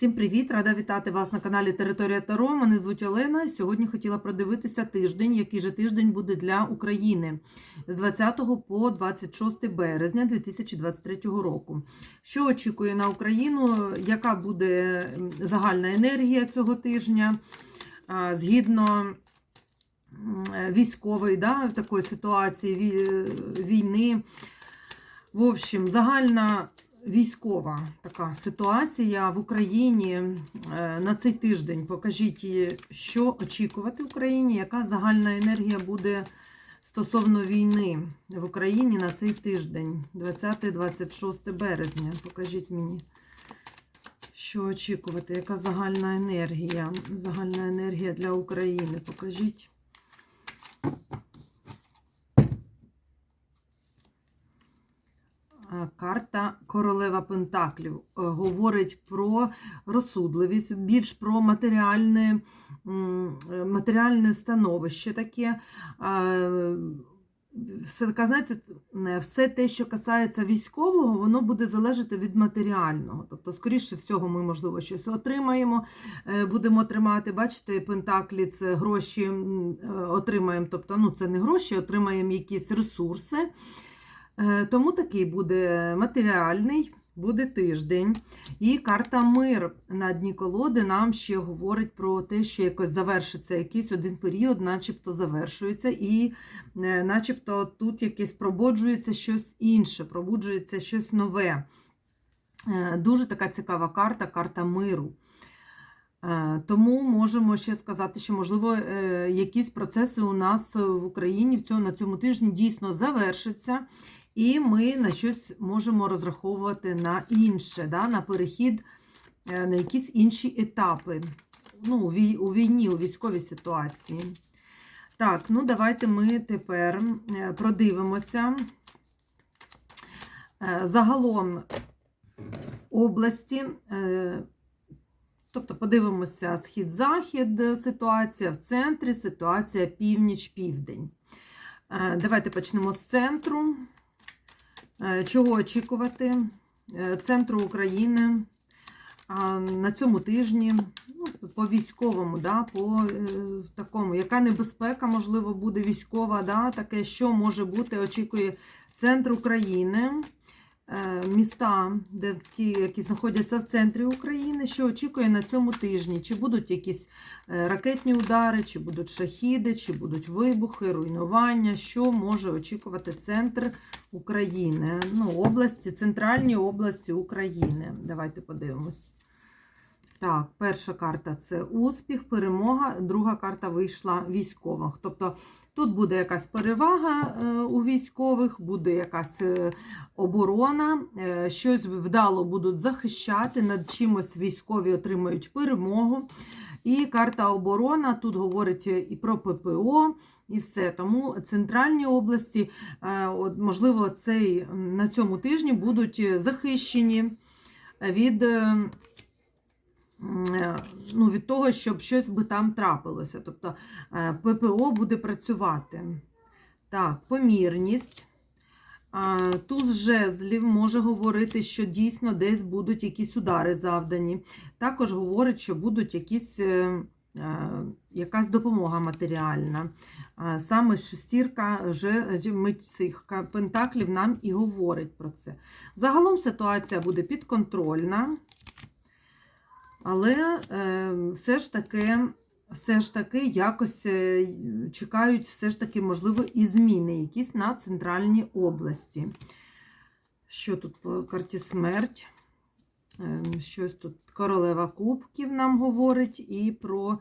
Всім привіт! Рада вітати вас на каналі Територія Таро. Мене звуть Олена. Сьогодні хотіла продивитися тиждень, який же тиждень буде для України з 20 по 26 березня 2023 року. Що очікує на Україну? Яка буде загальна енергія цього тижня? Згідно військової да, такої ситуації війни. В общем, загальна військова така ситуація в Україні е, на цей тиждень. Покажіть, що очікувати в Україні, яка загальна енергія буде стосовно війни в Україні на цей тиждень, 20-26 березня. Покажіть мені, що очікувати, яка загальна енергія, загальна енергія для України. Покажіть. Карта Королева Пентаклів е, говорить про розсудливість, більш про матеріальне, е, матеріальне становище таке. Все, таке, знаєте, е, все те, що касається військового, воно буде залежати від матеріального. Тобто, скоріше всього, ми, можливо, щось отримаємо, е, будемо тримати. Бачите, пентаклі це гроші е, отримаємо. Тобто, ну, це не гроші, отримаємо якісь ресурси. Е, Тому такий буде матеріальний, буде тиждень. І карта мир на дні колоди нам ще говорить про те, що якось завершиться якийсь один період, начебто завершується, і е, начебто тут якесь пробуджується щось інше, пробуджується щось нове. Е, Дуже така цікава карта, карта миру. Тому можемо ще сказати, що, можливо, якісь процеси у нас в Україні на цьому тижні дійсно завершаться, і ми на щось можемо розраховувати на інше, да, на перехід е, на якісь інші етапи ну, у війні, у військовій ситуації. Так, ну давайте ми тепер е, продивимося. Е, Загалом області. Тобто подивимося схід-захід, ситуація в центрі, ситуація північ-південь. Давайте почнемо з центру. Е, Чого очікувати? Е, Центру України на цьому тижні, ну, по військовому, да, по е, такому, яка небезпека, можливо, буде військова, да, таке, що може бути, очікує центр України. Е, міста, де ті, які знаходяться в центрі України, що очікує на цьому тижні. Чи будуть якісь е, ракетні удари, чи будуть шахіди, чи будуть вибухи, руйнування, що може очікувати центр України, ну, області, центральні області України. Давайте подивимось. Так, перша карта це успіх, перемога, друга карта вийшла військова. Тобто тут буде якась перевага е, у військових, буде якась е, оборона, е, щось вдало будуть захищати, над чимось військові отримають перемогу. І карта оборона тут говорить і про ППО, і все. Тому центральні області, можливо, цей, на цьому тижні будуть захищені від. Е, Ну, від того, щоб щось би там трапилося. Тобто е, ППО буде працювати. Так, помірність. Туз жезлів може говорити, що дійсно десь будуть якісь удари завдані. Також говорить, що будуть якісь, е, якась допомога матеріальна. Саме шестірка цих пентаклів нам і говорить про це. Загалом ситуація буде підконтрольна, але е, все ж таки. Все ж таки якось е, чекають, все ж таки, можливо, і зміни якісь на центральній області. Що тут по карті смерть? Е, Щось тут королева кубків нам говорить, і про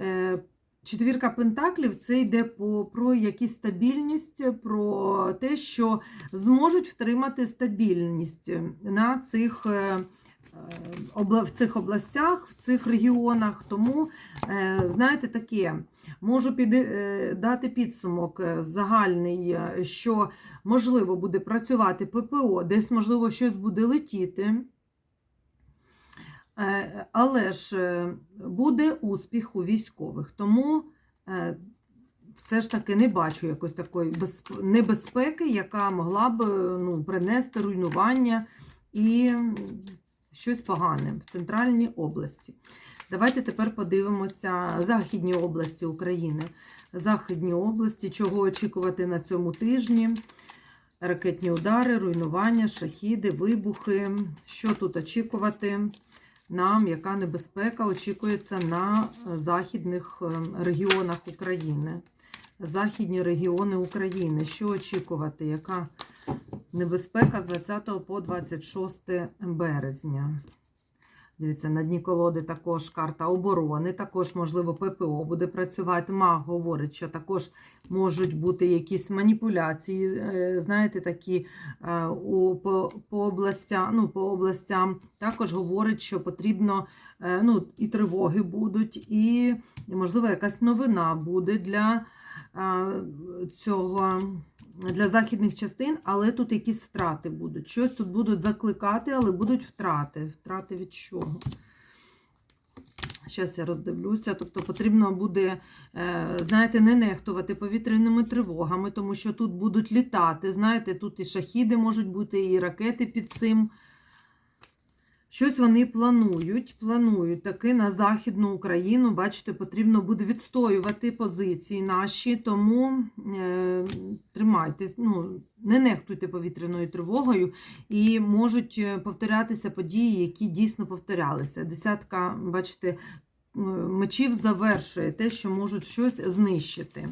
е, четвірка пентаклів це йде по, про якісь стабільність, про те, що зможуть втримати стабільність на цих. е, в цих областях, в цих регіонах. Тому, е, знаєте, таке, можу е, дати підсумок е, загальний, е, що можливо буде працювати ППО, десь, можливо, щось буде летіти. Е, Але ж е, буде успіх у військових. Тому е, все ж таки не бачу якось такої небезпеки, яка могла б е, ну, принести руйнування і щось погане в центральній області. Давайте тепер подивимося західні області України. Західні області, чого очікувати на цьому тижні. Ракетні удари, руйнування, шахіди, вибухи. Що тут очікувати нам, яка небезпека очікується на західних е, регіонах України? Західні регіони України. Що очікувати? Яка небезпека з 20 по 26 березня? Дивіться, на дні колоди також карта оборони, також, можливо, ППО буде працювати. Маг говорить, що також можуть бути якісь маніпуляції, е, знаєте, такі е, по, по, областям, ну, по областям. Також говорить, що потрібно е, ну, і тривоги будуть, і, можливо, якась новина буде для цього. Для західних частин, але тут якісь втрати будуть. Щось тут будуть закликати, але будуть втрати. Втрати від чого? Зараз я роздивлюся. Тобто потрібно буде, знаєте, не нехтувати повітряними тривогами, тому що тут будуть літати. Знаєте, тут і шахіди можуть бути, і ракети під цим. Щось вони планують, планують таки на Західну Україну. Бачите, потрібно буде відстоювати позиції наші, тому е, тримайтесь, ну, не нехтуйте повітряною тривогою, і можуть е, повторятися події, які дійсно повторялися. Десятка, бачите, мечів завершує те, що можуть щось знищити.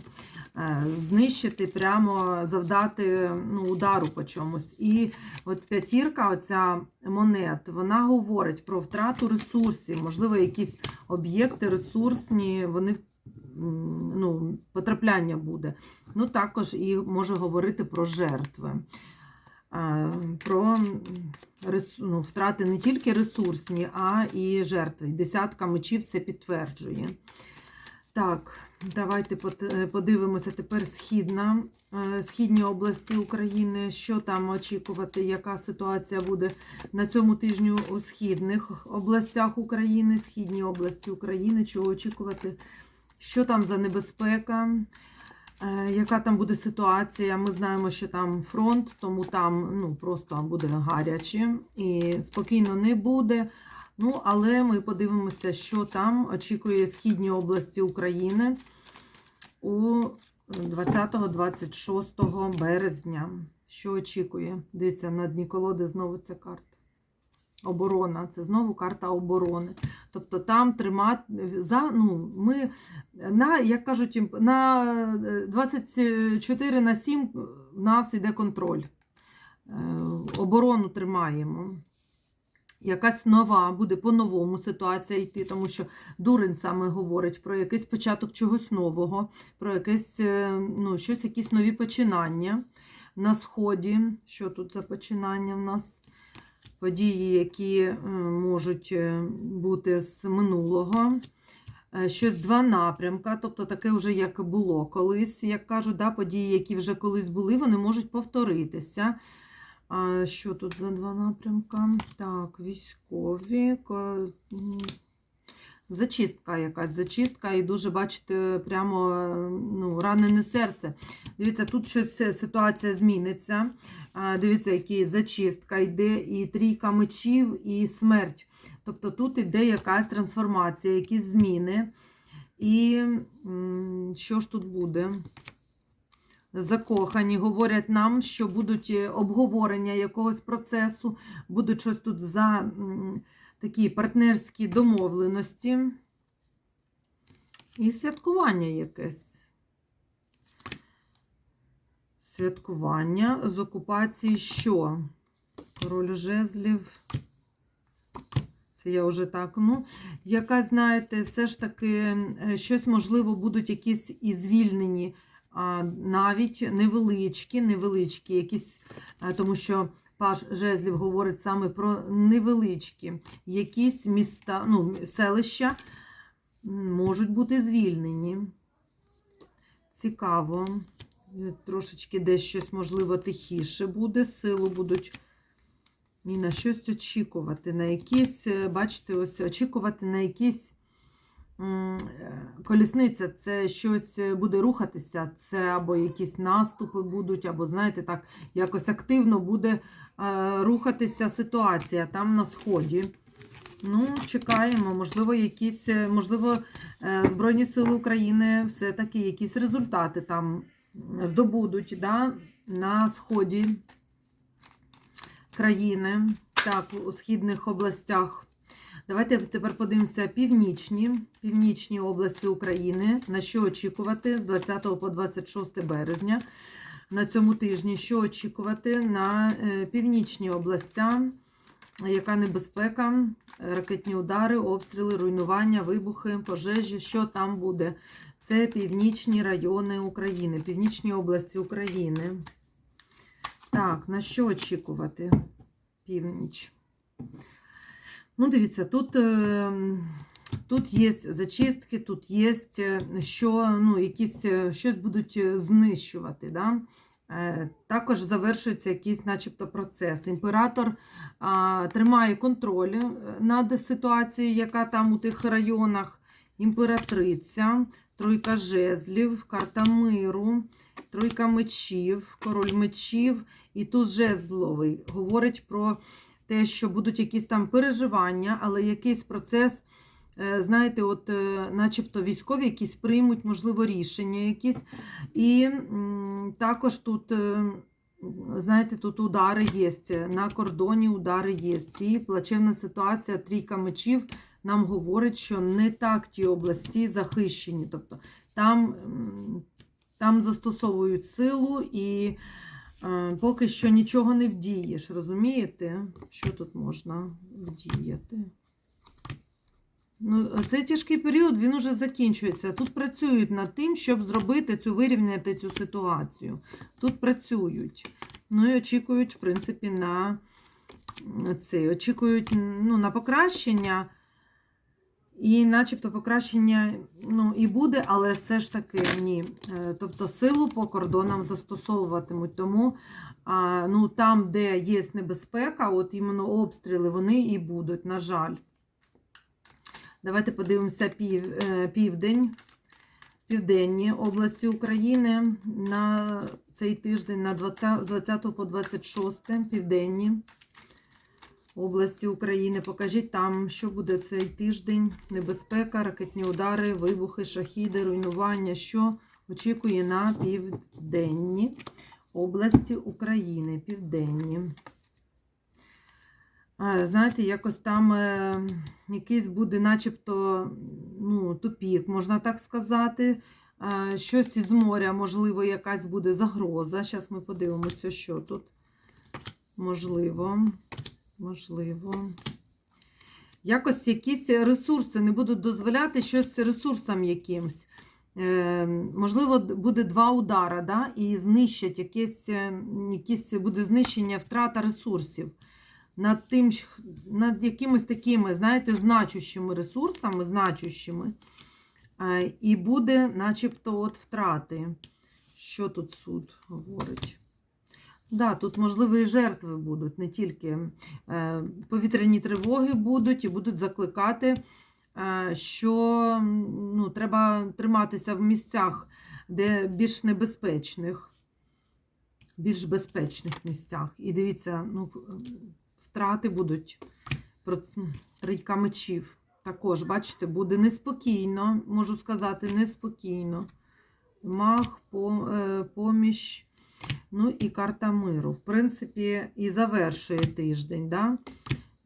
Е, знищити, прямо завдати ну, удару по чомусь. І от п'ятірка, оця монет, вона говорить про втрату ресурсів, можливо, якісь об'єкти ресурсні, вони ну, потрапляння буде. Ну, також і може говорити про жертви. Про ну, втрати не тільки ресурсні, а і жертви. Десятка мечів це підтверджує. Так, давайте подивимося тепер східна, е, східні області України. Що там очікувати, яка ситуація буде на цьому тижню у східних областях України, східні області України, чого очікувати, що там за небезпека. Е, яка там буде ситуація? Ми знаємо, що там фронт, тому там ну, просто буде гаряче і спокійно не буде. Ну, але ми подивимося, що там очікує східні області України у 20-26 березня. Що очікує? Дивіться, на дні колоди знову ця карта. Оборона, це знову карта оборони. Тобто там тримати за, ну, ми на, як кажуть, на 24 на 7 в нас йде контроль. Е, оборону тримаємо. Якась нова буде по-новому ситуація йти, тому що дурень саме говорить про якийсь початок чогось нового, про якесь, е, ну, щось, якісь нові починання на сході. Що тут за починання в нас? Події, які е, можуть е, бути з минулого. Е, щось два напрямка, тобто таке вже як було колись, як кажуть, да, події, які вже колись були, вони можуть повторитися. Що тут за два напрямка? Так, військові, зачистка якась, зачистка, і дуже, бачите, прямо ну, ранене серце. Дивіться, тут щось ситуація зміниться. Дивіться, які зачистка йде, і трійка мечів, і смерть. Тобто тут йде якась трансформація, якісь зміни. І що ж тут буде? Закохані говорять нам, що будуть е, обговорення якогось процесу, будуть щось тут за такі партнерські домовленості і святкування якесь святкування з окупації що? Король жезлів. Це я вже так, ну, яка, знаєте, все ж таки, е, щось, можливо, будуть якісь і звільнені, навіть невеличкі, невеличкі, якісь, тому що Паш Жезлів говорить саме про невеличкі, якісь міста, ну, селища можуть бути звільнені. Цікаво. Трошечки десь щось, можливо, тихіше буде, силу будуть і на щось очікувати, на якісь, бачите, ось очікувати на якісь колісниця це щось е, буде рухатися, це або якісь наступи будуть, або, знаєте, так, якось активно буде е, рухатися ситуація там на сході. Ну, чекаємо, можливо, якісь, е, можливо, е, Збройні Сили України все-таки якісь результати там здобудуть да, на сході країни, так, у східних областях. Давайте тепер подивимося північні, північні області України. На що очікувати з 20 по 26 березня на цьому тижні? Що очікувати на е, північні областя? Яка небезпека, ракетні удари, обстріли, руйнування, вибухи, пожежі? Що там буде? Це північні райони України, північні області України. Так, на що очікувати? Північ. Ну, дивіться, тут, е, тут є зачистки, тут є, е, що ну, якісь, е, щось будуть е, знищувати. Да? Також завершується якийсь начебто процес. Імператор а, тримає контроль над ситуацією, яка там у тих районах. Імператриця, тройка жезлів, карта миру, тройка мечів, король мечів і туз жезловий. Говорить про те, що будуть якісь там переживання, але якийсь процес, е, знаєте, от е, начебто військові якісь приймуть, можливо, рішення якісь. І також тут, е, знаєте, тут удари є, на кордоні удари є. І плачевна ситуація, трійка мечів нам говорить, що не так ті області захищені. Тобто там, там застосовують силу і поки що нічого не вдієш, розумієте? Що тут можна вдіяти? Ну, цей тяжкий період він уже закінчується. Тут працюють над тим, щоб зробити цю вирівняти цю ситуацію. Тут працюють. Ну і очікують, в принципі, на це. Очікують ну, на покращення. І начебто покращення ну, і буде, але все ж таки ні. Е, Тобто силу по кордонам застосовуватимуть. Тому ну, там, де є небезпека, от іменно обстріли, вони і будуть, на жаль. Давайте подивимося пів, е, південь, південні області України на цей тиждень на 20, з 20 по 26 південні області України. Покажіть там, що буде цей тиждень. Небезпека, ракетні удари, вибухи, шахіди, руйнування, що очікує на південні області України. Південні. Знаєте, якось там е, якийсь буде, начебто, ну, тупік, можна так сказати. Е, щось із моря, можливо, якась буде загроза. Зараз ми подивимося, що тут. Можливо, можливо. Якось якісь ресурси не будуть дозволяти щось ресурсам якимсь. Е, можливо, буде два удара, да, і знищать якесь, е, якесь буде знищення втрата ресурсів над тим, над якимись такими, знаєте, значущими ресурсами, значущими, е, і буде начебто от втрати. Що тут суд говорить? Да, тут, можливо, і жертви будуть, не тільки е, повітряні тривоги будуть і будуть закликати, е, що ну, треба триматися в місцях, де більш небезпечних, більш безпечних місцях. І дивіться, ну, втрати будуть трійка мечів. Також, бачите, буде неспокійно, можу сказати, неспокійно. Мах, е, поміч, ну і карта миру. В принципі, і завершує тиждень. Да?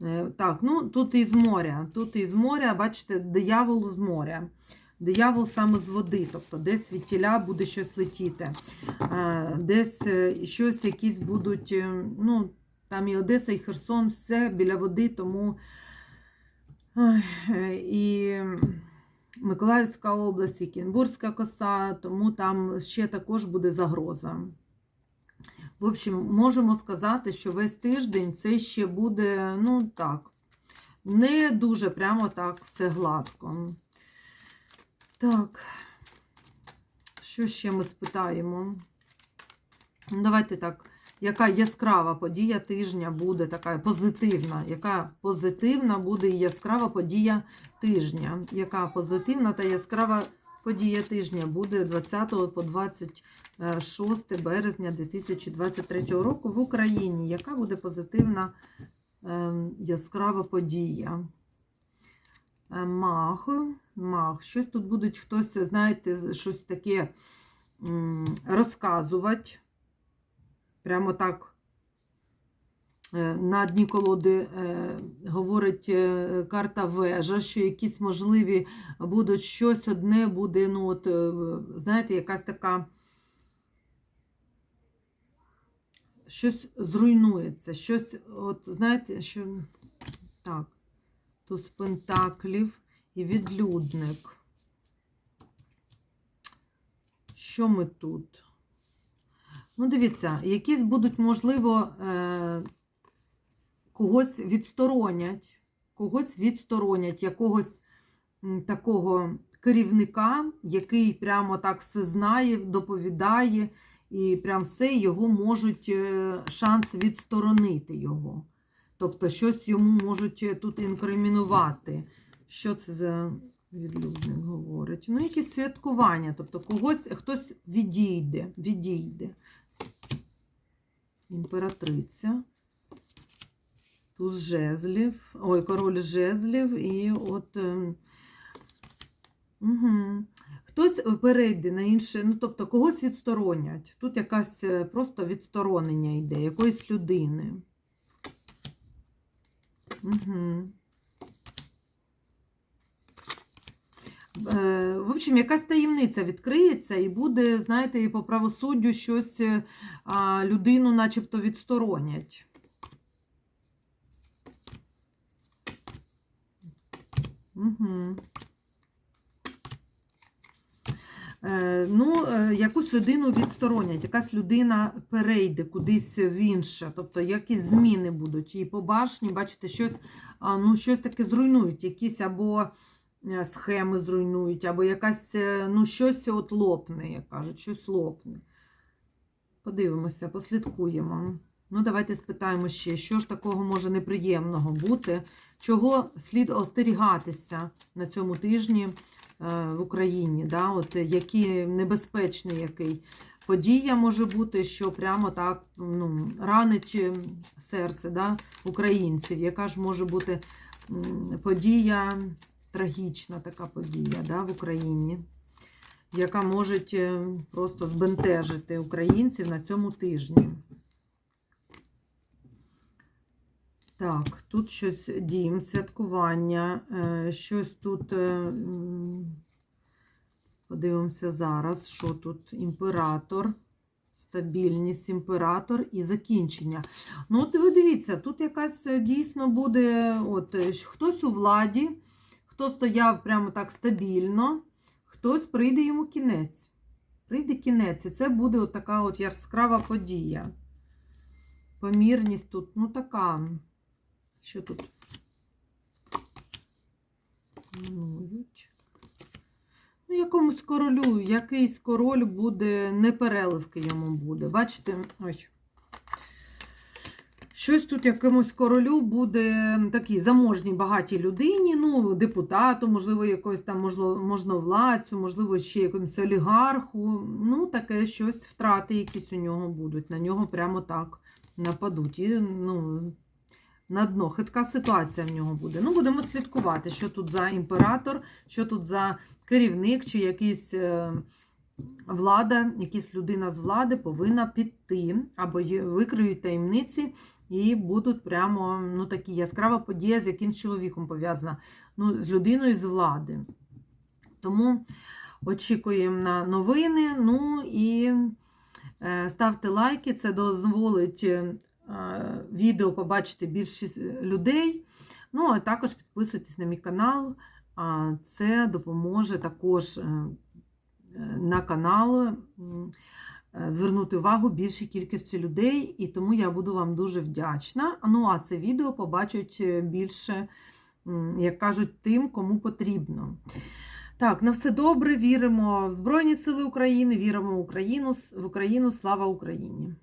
Е, Так, ну тут із моря. Тут із моря, бачите, диявол з моря. Диявол саме з води, тобто десь від тіля буде щось летіти, Е, десь е, щось якісь будуть, ну, там і Одеса, і Херсон, все біля води, тому і Миколаївська область, і Кінбурзька коса, тому там ще також буде загроза. В общем, можемо сказати, що весь тиждень це ще буде, ну так, не дуже прямо так все гладко. Так, що ще ми спитаємо? Давайте так. яка яскрава подія тижня буде така позитивна, яка позитивна буде і яскрава подія тижня, яка позитивна та яскрава подія тижня буде 20 по 26 березня 2023 року в Україні. Яка буде позитивна ем, яскрава подія? Е, Мах, мах. Щось тут будуть хтось, знаєте, щось таке розказувати. Прямо так на дні колоди е, говорить е, карта вежа, що якісь можливі будуть щось одне буде, ну от, е, знаєте, якась така. Щось зруйнується, щось, от, знаєте, що. Так, туз пентаклів і відлюдник. Що ми тут? Ну, дивіться, якісь будуть, можливо, е, когось відсторонять, когось відсторонять, якогось такого керівника, який прямо так все знає, доповідає, і прям все його можуть е, шанс відсторонити його. Тобто щось йому можуть е, тут інкримінувати. Що це за відлюдник говорить? Ну, якісь святкування, тобто когось, хтось відійде, відійде. Імператриця. Туз жезлів, ой, король жезлів і от. Е, угу. Хтось перейде на інше, ну тобто когось відсторонять. Тут якась е, просто відсторонення йде, якоїсь людини. Угу. Е, В общем, якась таємниця відкриється і буде, знаєте, по правосуддю щось е, людину начебто відсторонять. Угу. Ну, е, якусь людину відсторонять, якась людина перейде кудись в інше, тобто якісь зміни будуть. І по башні, бачите, щось, ну, щось таке зруйнують, якісь або е, схеми зруйнують, або якась, ну, щось от лопне, як кажуть, щось лопне. Подивимося, послідкуємо. Ну, давайте спитаємо ще, що ж такого може неприємного бути, чого слід остерігатися на цьому тижні е, в Україні, да? От, які небезпечний який подія може бути, що прямо так ну, ранить е, серце да, українців, яка ж може бути подія, трагічна така подія да, в Україні, яка може е, просто збентежити українців на цьому тижні. Так, тут щось дім, святкування, е, щось тут. е, Подивимося зараз, що тут імператор, стабільність, імператор і закінчення. Ну, от ви дивіться, тут якась е, дійсно буде от, хтось у владі, хто стояв прямо так стабільно, хтось прийде йому кінець. Прийде кінець, і це буде от така от яскрава подія. Помірність тут, ну така. Що тут? Ну, якомусь королю, якийсь король буде, не переливки йому буде. Бачите? Ой. Щось тут якомусь королю буде такій заможній багатій людині, ну, депутату, можливо, якогось там можновладцю, можливо, ще якомусь олігарху. Ну, таке щось втрати якісь у нього будуть. На нього прямо так нападуть. І, ну, на дно. Хитка ситуація в нього буде. Ну, будемо слідкувати, що тут за імператор, що тут за керівник, чи якийсь е, влада, якась людина з влади повинна піти, або викриють таємниці і будуть прямо ну, такі яскрава подія з якимсь чоловіком пов'язана, ну, з людиною з влади. Тому очікуємо на новини. Ну і е, ставте лайки, це дозволить е, відео побачити більше людей. Ну, а також підписуйтесь на мій канал. Це допоможе також е, е, на канал е, звернути увагу більшій кількості людей, і тому я буду вам дуже вдячна. Ну, а це відео побачать е, більше, як кажуть, тим, кому потрібно. Так, на все добре. Віримо в Збройні Сили України, віримо в Україну, в Україну. Слава Україні!